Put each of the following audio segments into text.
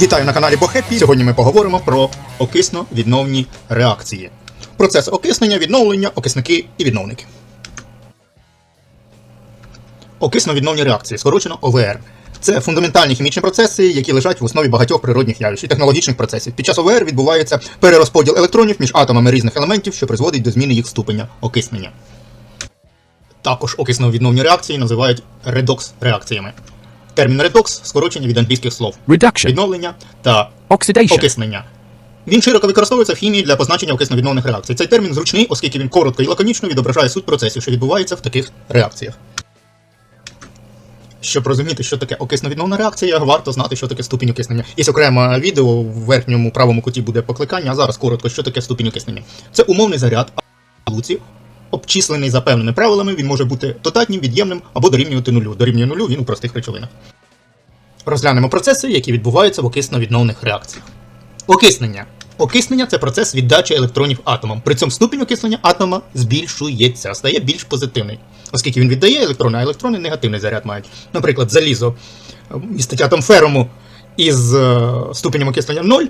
Вітаю на каналі Бохепі. Сьогодні ми поговоримо про окисно-відновні реакції. Процес окиснення, відновлення, окисники і відновники. Окисно-відновні реакції, скорочено ОВР. Це фундаментальні хімічні процеси, які лежать в основі багатьох природних явищ і технологічних процесів. Під час ОВР відбувається перерозподіл електронів між атомами різних елементів, що призводить до зміни їх ступеня окиснення. Також окисно-відновні реакції називають редокс-реакціями. Термін редокс скорочення від англійських слов Reduction. відновлення та Oxidation. окиснення. Він широко використовується в хімії для позначення окисно-відновних реакцій. Цей термін зручний, оскільки він коротко і лаконічно відображає суть процесів, що відбуваються в таких реакціях. Щоб розуміти, що таке окисно-відновна реакція, варто знати, що таке ступінь окиснення. Є окреме відео в верхньому правому куті буде покликання, а зараз коротко, що таке ступінь окиснення. Це умовний заряд луці, обчислений за певними правилами, він може бути додатнім, від'ємним або дорівнювати нулю. Дорівнює нулю він у простих речовинах. Розглянемо процеси, які відбуваються в окисно-відновних реакціях. Окиснення. Окиснення це процес віддачі електронів атомам. При цьому ступінь окислення атома збільшується, стає більш позитивний, оскільки він віддає електрони, а електрони негативний заряд мають. Наприклад, залізо е, містить атом ферому із е, ступенем окиснення 0,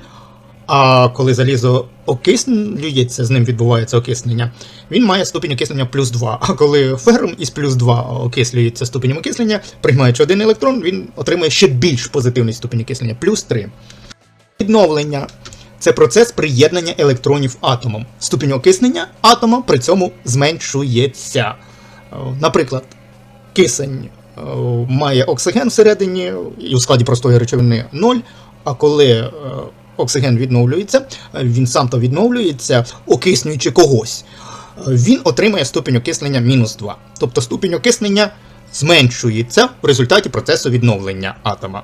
а коли залізо окислюється, з ним відбувається окиснення, він має ступінь окислення плюс 2. А коли ферум із плюс 2 окислюється ступенем окислення, приймаючи один електрон, він отримує ще більш позитивний ступінь окислення плюс 3. Відновлення це процес приєднання електронів атомом. Ступінь окиснення атома при цьому зменшується. Е, Наприклад, кисень е, має оксиген всередині і у складі простої речовини 0, а коли е, оксиген відновлюється, він сам то відновлюється, окиснюючи когось, він отримає ступінь окислення мінус 2. Тобто ступінь окиснення зменшується в результаті процесу відновлення атома.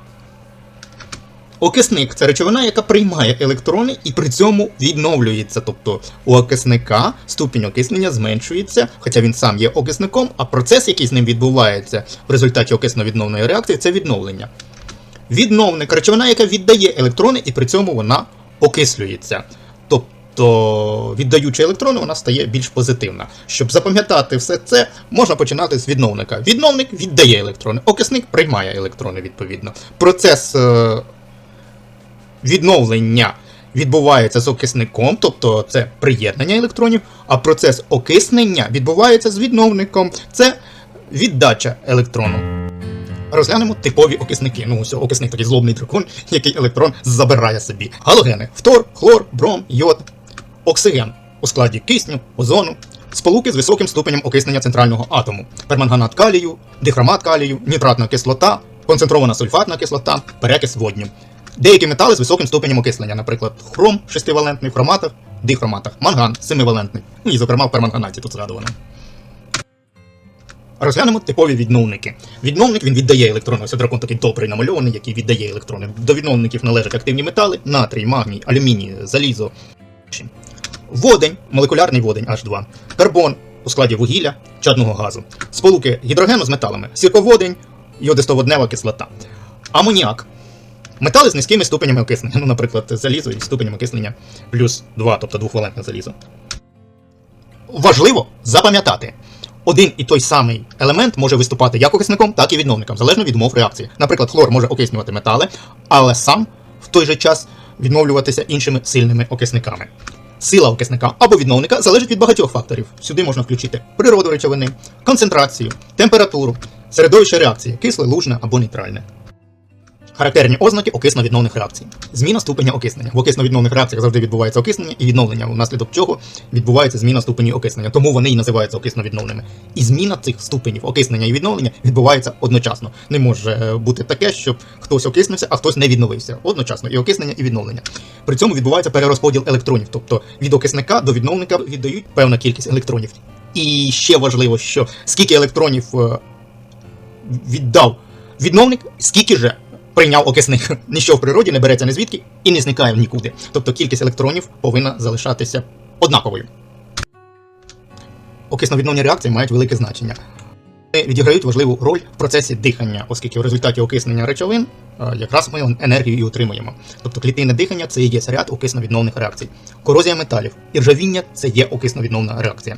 Окисник це речовина, яка приймає електрони і при цьому відновлюється. Тобто у окисника ступінь окиснення зменшується, хоча він сам є окисником, а процес, який з ним відбувається в результаті окисно-відновної реакції, це відновлення. Відновник речовина, яка віддає електрони, і при цьому вона окислюється. Тобто, віддаючи електрони, вона стає більш позитивна. Щоб запам'ятати все це, можна починати з відновника. Відновник віддає електрони, окисник приймає електрони відповідно. Процес е, відновлення відбувається з окисником, тобто це приєднання електронів, а процес окиснення відбувається з відновником, це віддача електрону. Розглянемо типові окисники. Ну, ось окисник такий злобний дракон, який електрон забирає собі. Галогени: фтор, хлор, бром, йод, оксиген у складі кисню, озону, сполуки з високим ступенем окиснення центрального атому, перманганат калію, дихромат калію, нітратна кислота, концентрована сульфатна кислота, перекис водню. Деякі метали з високим ступенем окислення, наприклад, хром шестивалентний в хроматах, дихроматах, манган семивалентний. Ну і, зокрема, в перманганаті тут згадувано. Розглянемо типові відновники. Відновник він віддає електрони. Ось дракон такий добрий намальований, який віддає електрони. До відновників належать активні метали, натрій, магній, алюміній, залізо. Водень, молекулярний водень H2, карбон у складі вугілля, чадного газу, сполуки гідрогену з металами, сірководень, йодистоводнева кислота, амоніак. Метали з низькими ступенями окиснення, ну, наприклад, залізо із ступенем окиснення плюс 2, тобто двохвалентне залізо. Важливо запам'ятати. Один і той самий елемент може виступати як окисником, так і відновником, залежно від умов реакції. Наприклад, хлор може окиснювати метали, але сам в той же час відновлюватися іншими сильними окисниками. Сила окисника або відновника залежить від багатьох факторів. Сюди можна включити природу речовини, концентрацію, температуру, середовище реакції, кисле, лужне або нейтральне. Характерні ознаки окисно-відновних реакцій. Зміна ступеня окиснення. В окисно-відновних реакціях завжди відбувається окиснення і відновлення, внаслідок чого відбувається зміна ступені окиснення. Тому вони і називаються окисно-відновними. І зміна цих ступенів окиснення і відновлення відбувається одночасно. Не може е, бути таке, щоб хтось окиснився, а хтось не відновився. Одночасно і окиснення, і відновлення. При цьому відбувається перерозподіл електронів, тобто від окисника до відновника віддають певна кількість електронів. І ще важливо, що скільки електронів е, віддав відновник, скільки же прийняв окисник. Ніщо в природі не береться ні звідки і не зникає нікуди. Тобто кількість електронів повинна залишатися однаковою. Окисно-відновні реакції мають велике значення. Вони відіграють важливу роль в процесі дихання, оскільки в результаті окиснення речовин е, якраз ми енергію і отримуємо. Тобто клітинне дихання це є ряд окисно-відновних реакцій. Корозія металів і ржавіння це є окисно-відновна реакція.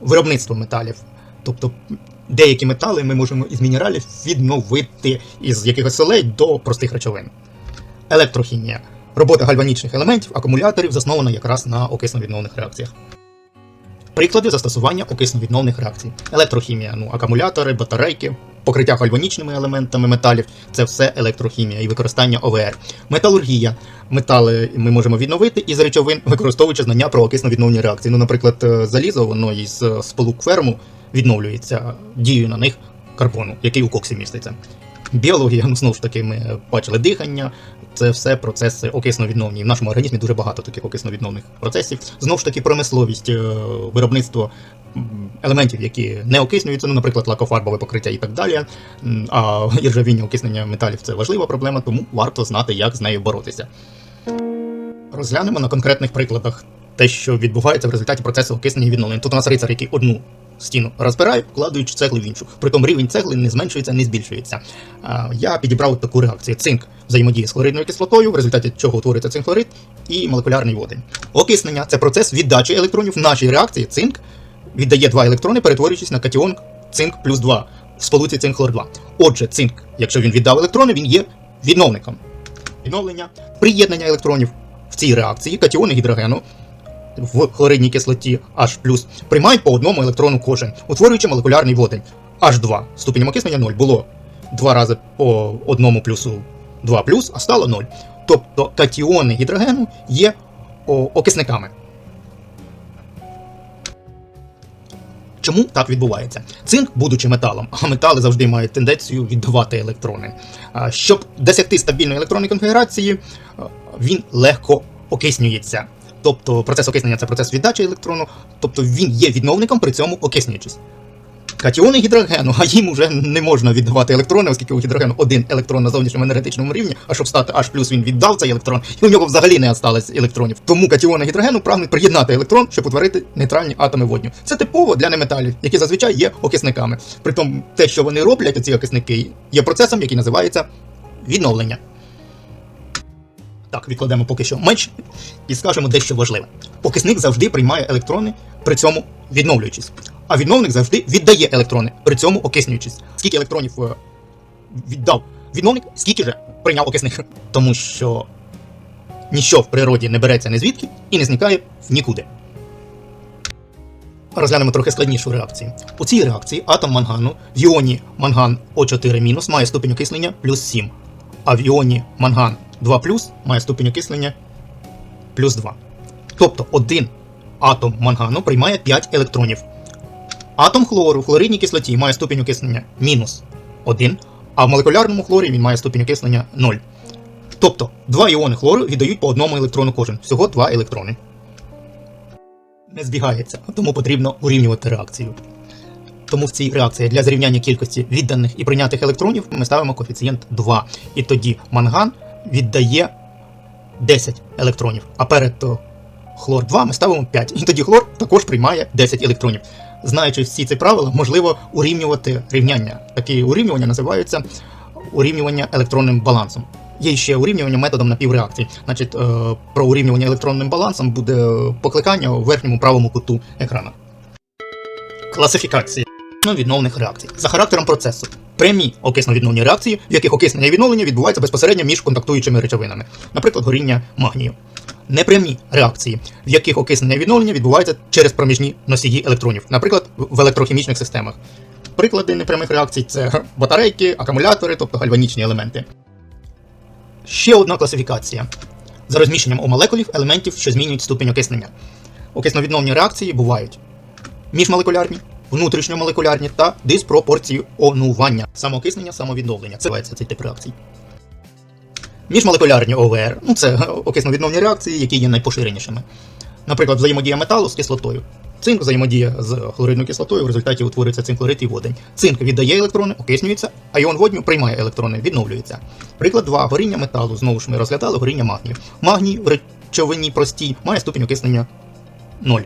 Виробництво металів. Тобто деякі метали ми можемо із мінералів відновити із якихось солей до простих речовин. Електрохімія. Робота гальванічних елементів, акумуляторів заснована якраз на окисно-відновних реакціях. Приклади застосування окисно-відновних реакцій. Електрохімія, ну, акумулятори, батарейки, покриття гальванічними елементами металів це все електрохімія і використання ОВР. Металургія. Метали ми можемо відновити із речовин, використовуючи знання про окисно-відновні реакції. Ну, наприклад, е, залізо, воно із е, сполук ферму відновлюється дією на них карбону, який у коксі міститься. Біологія, ну знову ж таки, ми бачили дихання, це все процеси окисно-відновні. В нашому організмі дуже багато таких окисно-відновних процесів. Знову ж таки, промисловість, е, виробництво елементів, які не окиснюються, ну, наприклад, лакофарбове покриття і так далі. А іржавіння окиснення металів це важлива проблема, тому варто знати, як з нею боротися. Розглянемо на конкретних прикладах те, що відбувається в результаті процесу окиснення і відновлення. Тут у нас рицар, який одну стіну розбирає, вкладаючи цегли в іншу. Притом рівень цегли не зменшується, не збільшується. Я підібрав таку реакцію. Цинк взаємодіє з хлоридною кислотою, в результаті чого утворюється цинхлорид і молекулярний водень. Окиснення це процес віддачі електронів. В нашій реакції цинк віддає два електрони, перетворюючись на катіон цинк плюс 2 в сполуці цинк-хлор 2. Отже, цинк, якщо він віддав електрони, він є відновником. Відновлення, приєднання електронів в цій реакції катіони гідрогену в хлоридній кислоті H+, приймають по одному електрону кожен, утворюючи молекулярний водень. H2 ступенем окиснення 0 було два рази по одному плюсу 2 плюс, а стало 0. Тобто катіони гідрогену є окисниками. Чому так відбувається? Цинк, будучи металом, а метали завжди мають тенденцію віддавати електрони. Щоб досягти стабільної електронної конфігурації, він легко окиснюється. Тобто процес окиснення це процес віддачі електрону, тобто він є відновником, при цьому окиснюючись. Катіони гідрогену, а їм вже не можна віддавати електрони, оскільки у гідрогену один електрон на зовнішньому енергетичному рівні, а щоб стати H+, він віддав цей електрон, і у нього взагалі не осталось електронів. Тому катіони гідрогену прагнуть приєднати електрон, щоб утворити нейтральні атоми водню. Це типово для неметалів, які зазвичай є окисниками. Притом те, що вони роблять, ці окисники, є процесом, який називається відновлення. Так, відкладемо поки що меч і скажемо дещо важливе. Окисник завжди приймає електрони, при цьому відновлюючись. А відновник завжди віддає електрони, при цьому окиснюючись. Скільки електронів е, віддав відновник, скільки же прийняв окисник. Тому що ніщо в природі не береться ні звідки і не зникає в нікуди. Розглянемо трохи складнішу реакцію. У цій реакції атом мангану в іоні манган О4- має ступінь окислення плюс 7, а в іоні манган 2 має ступінь окислення плюс 2. Тобто один атом мангану приймає 5 електронів. Атом хлору в хлоридній кислоті має ступінь окислення мінус 1, а в молекулярному хлорі він має ступінь окислення 0. Тобто два іони хлору віддають по одному електрону кожен, всього 2 електрони. Не збігається, тому потрібно урівнювати реакцію. Тому в цій реакції для зрівняння кількості відданих і прийнятих електронів ми ставимо коефіцієнт 2. І тоді манган віддає 10 електронів, а перед хлор 2 ми ставимо 5. І тоді хлор також приймає 10 електронів. Знаючи всі ці правила, можливо урівнювати рівняння. Такі урівнювання називаються урівнювання електронним балансом. Є ще урівнювання методом напівреакції. Значить, е, про урівнювання електронним балансом буде покликання у верхньому правому куту екрана. Класифікація відновних реакцій за характером процесу. Прямі окисно-відновні реакції, в яких окиснення відновлення відбувається безпосередньо між контактуючими речовинами, наприклад, горіння магнію. Непрямі реакції, в яких окиснення відновлення відбувається через проміжні носії електронів, наприклад, в електрохімічних системах. Приклади непрямих реакцій це батарейки, акумулятори, тобто гальванічні елементи. Ще одна класифікація за розміщенням у молекулів елементів, що змінюють ступінь окиснення. Окисно-відновні реакції бувають міжмолекулярні, внутрішньомолекулярні та диспропорціонування. Самоокиснення, самовідновлення. Це називається цей тип реакцій. Міжмолекулярні ОВР ну це окисно-відновні реакції, які є найпоширенішими. Наприклад, взаємодія металу з кислотою. Цинк взаємодіє з хлоридною кислотою, в результаті утворюється цинклорид і водень. Цинк віддає електрони, окиснюється, а іон водню приймає електрони, відновлюється. Приклад 2. Горіння металу. Знову ж ми розглядали горіння магнію. Магній в речовині простій має ступінь окиснення 0.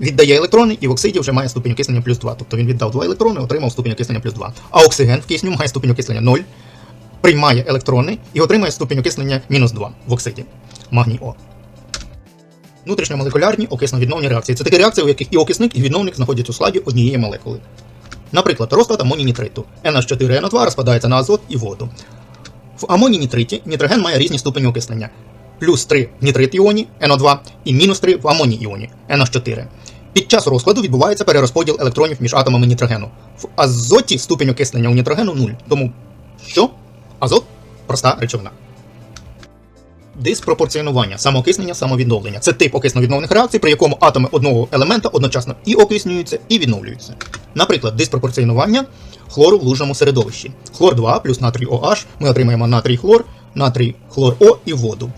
Віддає електрони, і в оксиді вже має ступінь окиснення плюс 2. Тобто він віддав 2 електрони, отримав ступінь окиснення плюс 2. А оксиген в кисню має ступінь окиснення 0, приймає електрони і отримує ступінь окиснення мінус 2 в оксиді. Магній О. Внутрішньомолекулярні окисно-відновні реакції. Це такі реакції, у яких і окисник, і відновник знаходяться у складі однієї молекули. Наприклад, розклад амоній нітриту. NH4NO2 розпадається на азот і воду. В амоній нітриті нітроген має різні ступені окислення. Плюс 3 в нітрит іоні NO2 і мінус 3 в амоній іоні NH4. Під час розкладу відбувається перерозподіл електронів між атомами нітрогену. В азоті ступінь окислення у нітрогену 0. Тому що? Азот проста речовина. Диспропорціонування, самоокиснення, самовідновлення. Це тип окисно-відновних реакцій, при якому атоми одного елемента одночасно і окиснюються, і відновлюються. Наприклад, диспропорціонування хлору в лужному середовищі. Хлор 2 плюс натрій OH, ми отримаємо натрій хлор, натрій хлор О і воду.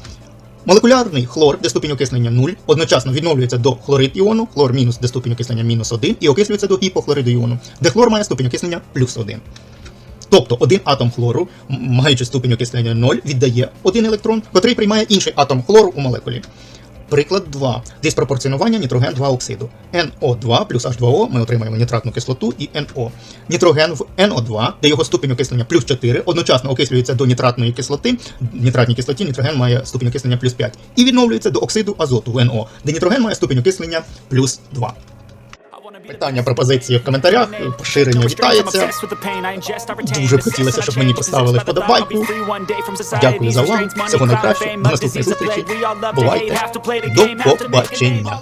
Молекулярний хлор, де ступінь окислення 0, одночасно відновлюється до хлорид іону, хлор мінус, де ступінь окислення мінус 1, і окислюється до гіпохлориду іону, де хлор має ступінь окислення плюс 1. Тобто один атом хлору, маючи ступінь окислення 0, віддає один електрон, котрий приймає інший атом хлору у молекулі. Приклад 2. Диспропорціонування нітроген 2 оксиду. NO2 плюс H2O ми отримаємо нітратну кислоту і NO. Нітроген в NO2, де його ступінь окислення плюс 4, одночасно окислюється до нітратної кислоти. В нітратній кислоті нітроген має ступінь окислення плюс 5. І відновлюється до оксиду азоту в NO, де нітроген має ступінь окислення плюс 2. Питання, пропозиції в коментарях, поширення вітається. Дуже б хотілося, щоб мені поставили вподобайку. Дякую за увагу. Всього найкращого. До наступної зустрічі. Бувайте. До побачення.